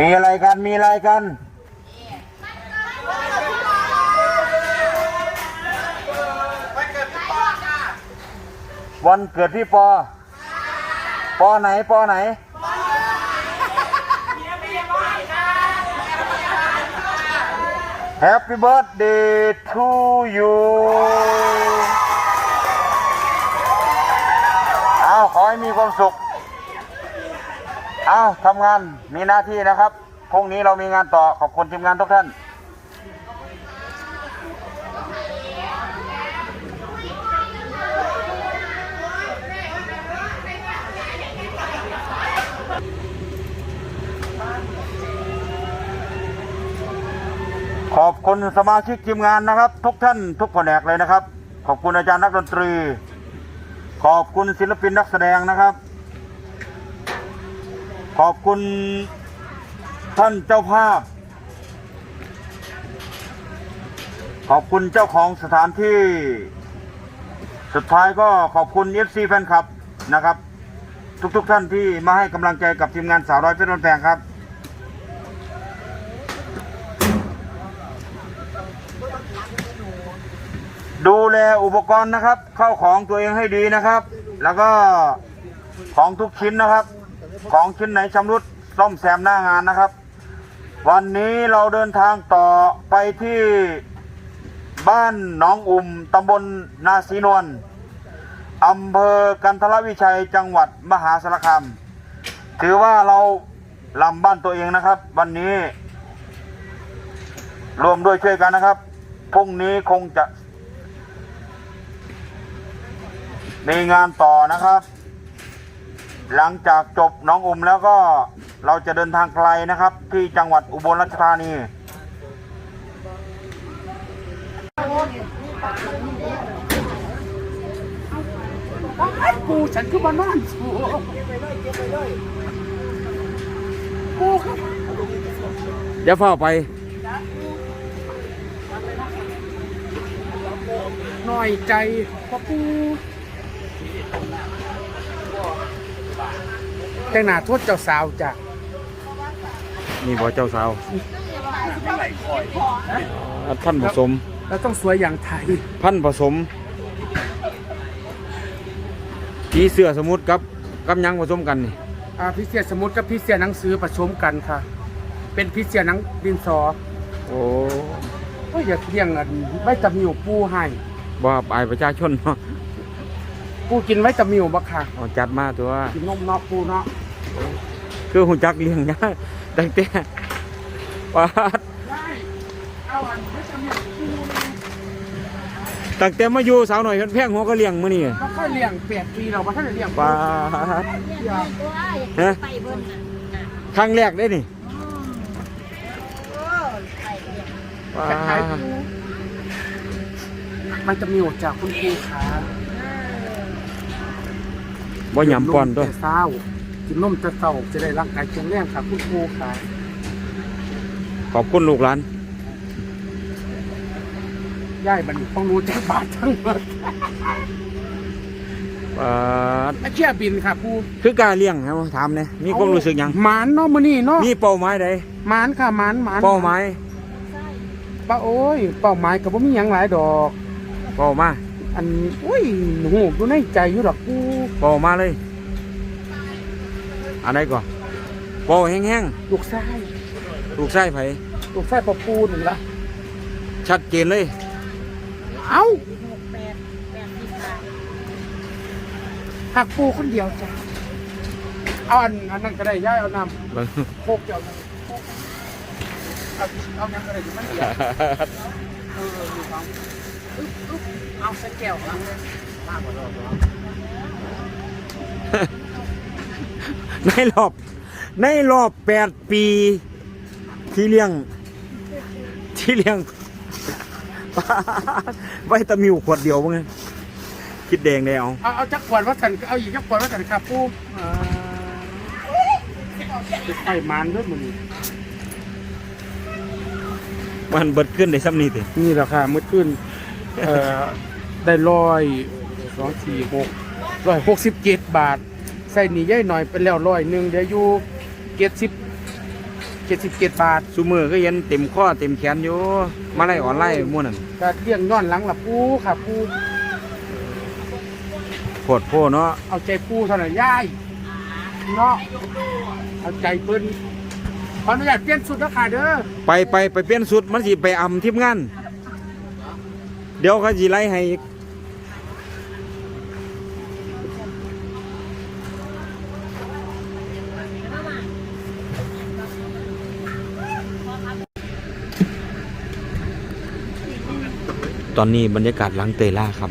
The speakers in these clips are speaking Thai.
มีอะไรกัน มีอะไรกัน วันเกิดพี่ปอ ปอไหน ปอไหน Happy birthday to you เอาขอให้มีความสุขเอาทำงานมีหน้าที่นะครับพรุ่งนี้เรามีงานต่อขอบคุณทีมงานทุกท่านขอบคุณสมาชิกทีมงานนะครับ ทุกท่านทุกแผนกเลยนะครับ ขอบคุณอาจารย์นักดนตรี ขอบคุณศิลปินนักแสดงนะครับ ขอบคุณท่านเจ้าภาพ ขอบคุณเจ้าของสถานที่ สุดท้ายก็ขอบคุณ FC แฟนคลับนะครับ ทุกๆทท่านที่มาให้กำลังใจกับทีมงานสาวร้อยเพชรนแพงครับ ดูแลอุปกรณ์นะครับ เข้าของตัวเองให้ดีนะครับ แล้วก็ของทุกชิ้นนะครับ ของชิ้นไหนชำรุดซ่อมแซมหน้างานนะครับ วันนี้เราเดินทางต่อไปที่บ้านหนองอุ่มตำบลนาสีนวลอำเภอกันทรวิชัยจังหวัดมหาสารคามถือว่าเราลำบ้านตัวเองนะครับ วันนี้ รวมด้วยช่วยกันนะครับพรุ่งนี้คงจะมีงานต่อนะครับ หลังจากจบน้องอุมแล้วก็เราจะเดินทางไกลนะครับ ที่จังหวัดอุบลราชธานีไอ้กูฉันคือบ้านนอนสูกูครับเดี๋ยวเฝ้าไปหน่อยใจพ่อปู แต่งหน้าโทษเจ้าสาวจ้ะนี่บอเจ้าสาวอ่าพันผสม แล้วต้องสวยอย่างไทย พันผสมผีเสื้อสมุดกับกับหยังผสมกันนี่อ่าพิเศษสมุดกับพิเศษหนังสือผสมกันค่ะ เป็นพิเศษหนังดินสอโอ้ก็อยากเลี้ยงอันไว้ตะมิวปูให้บ่อายประชาชนเนาะ ปูกินไว้ตะมิวบ่ค่ะเอาจัดมาตัว กินนมเนาะปูเนาะคือหุ่นจักเลี้ยงยากตั้งแต่ปาดได้เอาอันไว้ตะมิวปูตั้งแต่มาอยู่สาวหน่อยแพงหัวก็เลี้ยงมื้อนี่บ่ค่อยเลี้ยงแปดปีเราบ่ทันได้เลี้ยงปาดฮะไปเบิ่นน่ะครั้งแรกได้นี่โอ้ไปเบิ่นปาคล้ายดๆปูมันจะมีออกจากคุณครูขา บ่หยำป้อนตัวแต่เศร้ากินนมแต่เศร้าจะได้ร่างกายแข็งแรงครับคุณครูขาขอบคุณลูกหลานย่ายบัดนต้องรู้จักบาททั้งหมดปาดไม่เชื่อบินค่ะครูคือการเลี้ยงครับถามเนี่ยมีความรู้สึกหยังหมานเนาะมื้อนี้เนาะมีเป้าหมายใดหมานค่ะหมานหมานเป้าหมายป้าโอ้ยเป้าหมายก็บ่มีหยังหลายดอกเป้ามา อันอุ้ยหูอยู่ในใจอยู่ดอกครูเป้ามาเลย อันไหนก่อนเป้าแห้งลูกชายๆลูกไส้ไผลูกชายพ่อปูนี่ละชัดเจนเลย เอ้าหกแปดแปดสิบบาทหักปูคนเดียวจ้ะเอาอันอันนั้นก็ได้ย่ายเอาน้ำเบิ่งโคกเดียวนะเอาเอายังก็ได้อยู่มันเดียวเอออยู่ฟังอึ๊บอึ๊บ เอาใส่แก้วเอาเลยมากกว่าเราตัวในรอบ ในรอบแปดปี ที่เลี้ยง ที่เลี้ยงไว้ตะมิวขวดเดียวมั้งคิดแดงได้เอาเอาเอาจักรวาลวัฒนเอาอีกจักรวาลวัฒนครับปูอ่าจะไฟมันด้วยมึงมันเบิดขึ้นได้ซ้ำนี่ตินี่แหละค่ะมืดขึ้น เอ่อได้ร้อยสองสี่หกร้อยหกสิบเจ็ดบาท ใส่หนีย่ายหน่อยเป็นแล้วร้อยหนึ่งเดี๋ยวอยู่เจ็ดสิบ77บาทซุมือก็เย็นเต็มข้อเต็มแขนอยู่ มาไล่ออนไลน์ม่วนนั่นก็เลี้ยงย้อนหลังละปูค่ะปูโคตรโพเนาะเอาใจปูเท่านั้นย่ายเนาะเอาใจเพิ่นขออนุญาตเปลี่ยนสุดแล้วค่ะเด้อไปไปไปเปลี่ยนสุดมันสิไปอำทีมงาน เดี๋ยวเขาจีไล่ให้อีกตอนนี้บรรยากาศหลังเตยล่าครับ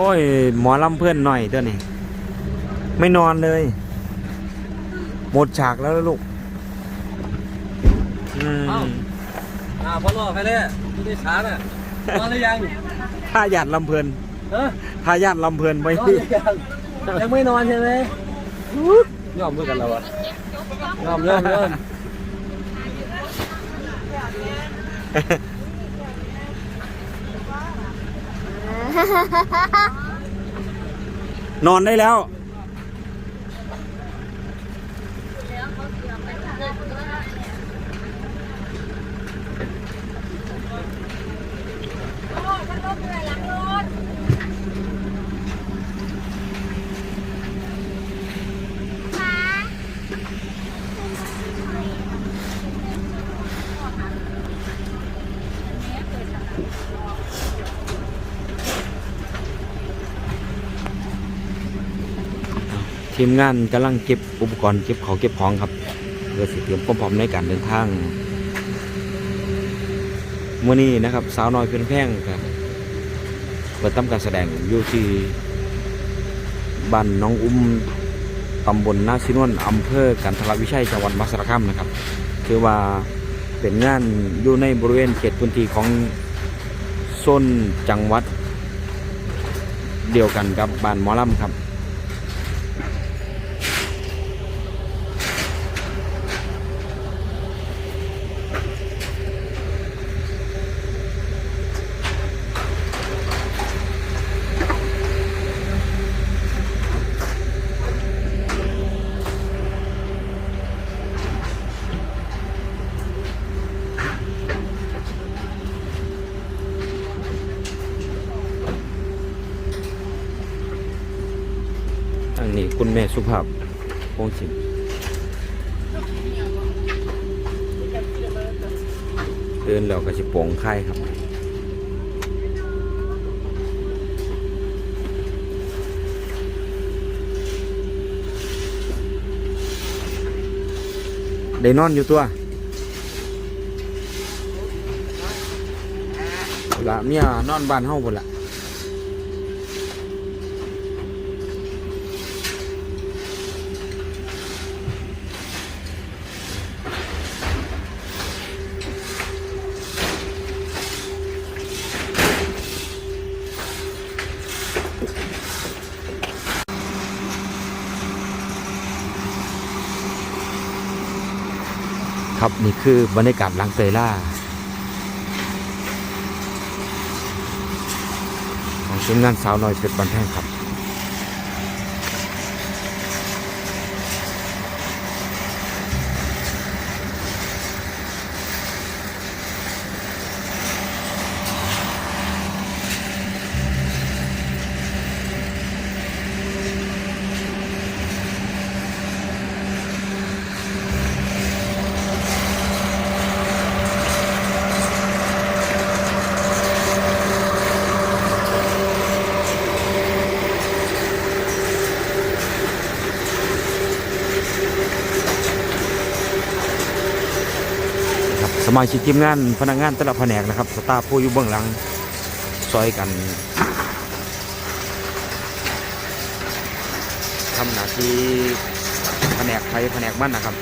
อ้ย หมอลำเพื่อนหน่อยเตัวนี้ ไม่นอนเลย หมดฉากแล้วลูก อืมเอ้าอ่าพ่อรอใครเนี่ยผู้โดยสารน่ะนอนหรือยังถ้าหยาดลำเพลินเออถ้าหยาดลำเพลินไปนอนหรือยังยังไม่นอนใช่ไหมยอมด้วยกันแล้วอะยอมยอมยอม นอนได้แล้ว ทีมงานกำลังเก็บอุปกรณ์เก็บของเก็บของครับเพื่อสิเตรียมความพร้อมในการเดินทางเมื่อนี้นะครับ สาวน้อยเพียนแพ่งครับเปิดทำการแสดงอยู่ที่บ้านน้องอุ้มตำบลนาชินวนอำเภอกันทรวิชัยจังหวัดมหาสารคามนะครับ คือว่าเป็นงานอยู่ในบริเวณเขตพื้นที่ของโซนจังหวัดเดียวกันกับบ้านมอลำครับ ม่สุภาพพงศิลป์เดินแล้วก็สิป่งไข่ครับได้นอนอยู่ตัวละเมียนอนบ้านเฮาพุ่นละ นี่คือบรรยากาศหลังเตยล่าของทีมงานสาวน้อยเพชรบันแท่งครับ มาชิกทีมงานพนักงานแต่ละแผนกนะครับ สตาฟผู้อยู่เบื้องหลังซอยกันทำหน้าที่แผนกไทยแผนกมันนะครับ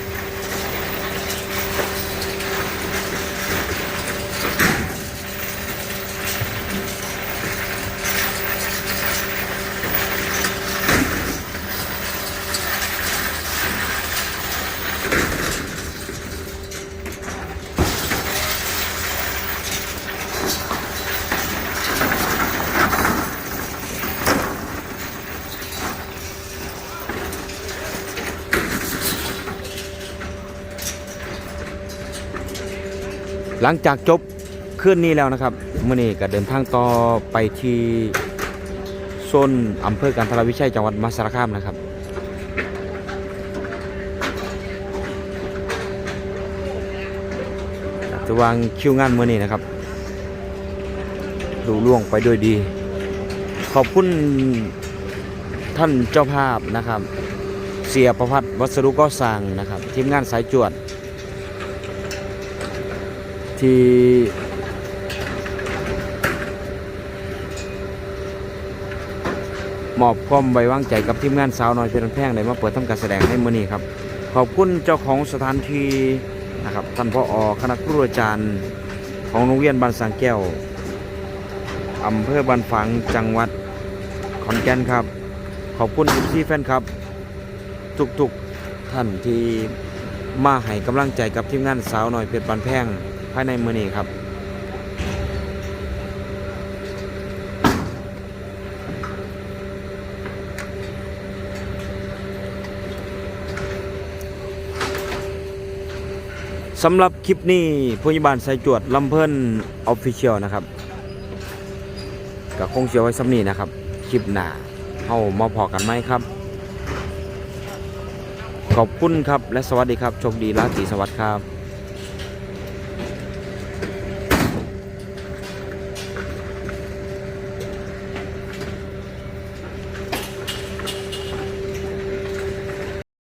ลังจากจบคืนนี้แล้วนะครับเมื่อนี้ก็เดินทางต่อไปที่โซนอำเภอกันทรวิชัยจังหวัดมหาสารคามนะครับจะวางคิวงานเมื่อนี้นะครับ ดูล่วงไปด้วยดี ขอบคุณท่านเจ้าภาพนะครับ เสียประพัฒน์วัสดุก่อสร้างนะครับทีมงานสายจวด ที่มอบความไว้วางใจกับทีมงานสาวน้อยเพลินแพงได้มาเปิดทำการแสดงในมื้อนี้ครับ ขอบคุณเจ้าของสถานที่นะครับท่านพ่ออคณะครูอาจารย์ของโรงเรียนบ้านสังแก้วอำเภอบ้านฝางจังหวัดขอนแก่นครับ ขอบคุณที่แฟนครับ ทุกๆท่านที่มาให้กำลังใจกับทีมงานสาวหน่อยเพชรบานแพงายในมือนี้ครับ สำหรับคลิปนี้พยาบาลสายจวดลำเพิ่นออฟฟิเชียลนะครับก็คงเชียวไว้สำนีนะครับ คลิปหน้าเฮามาพอกันไหมครับ ขอบคุณครับและสวัสดีครับ โชคดีราตรีสวัสดิ์ครับ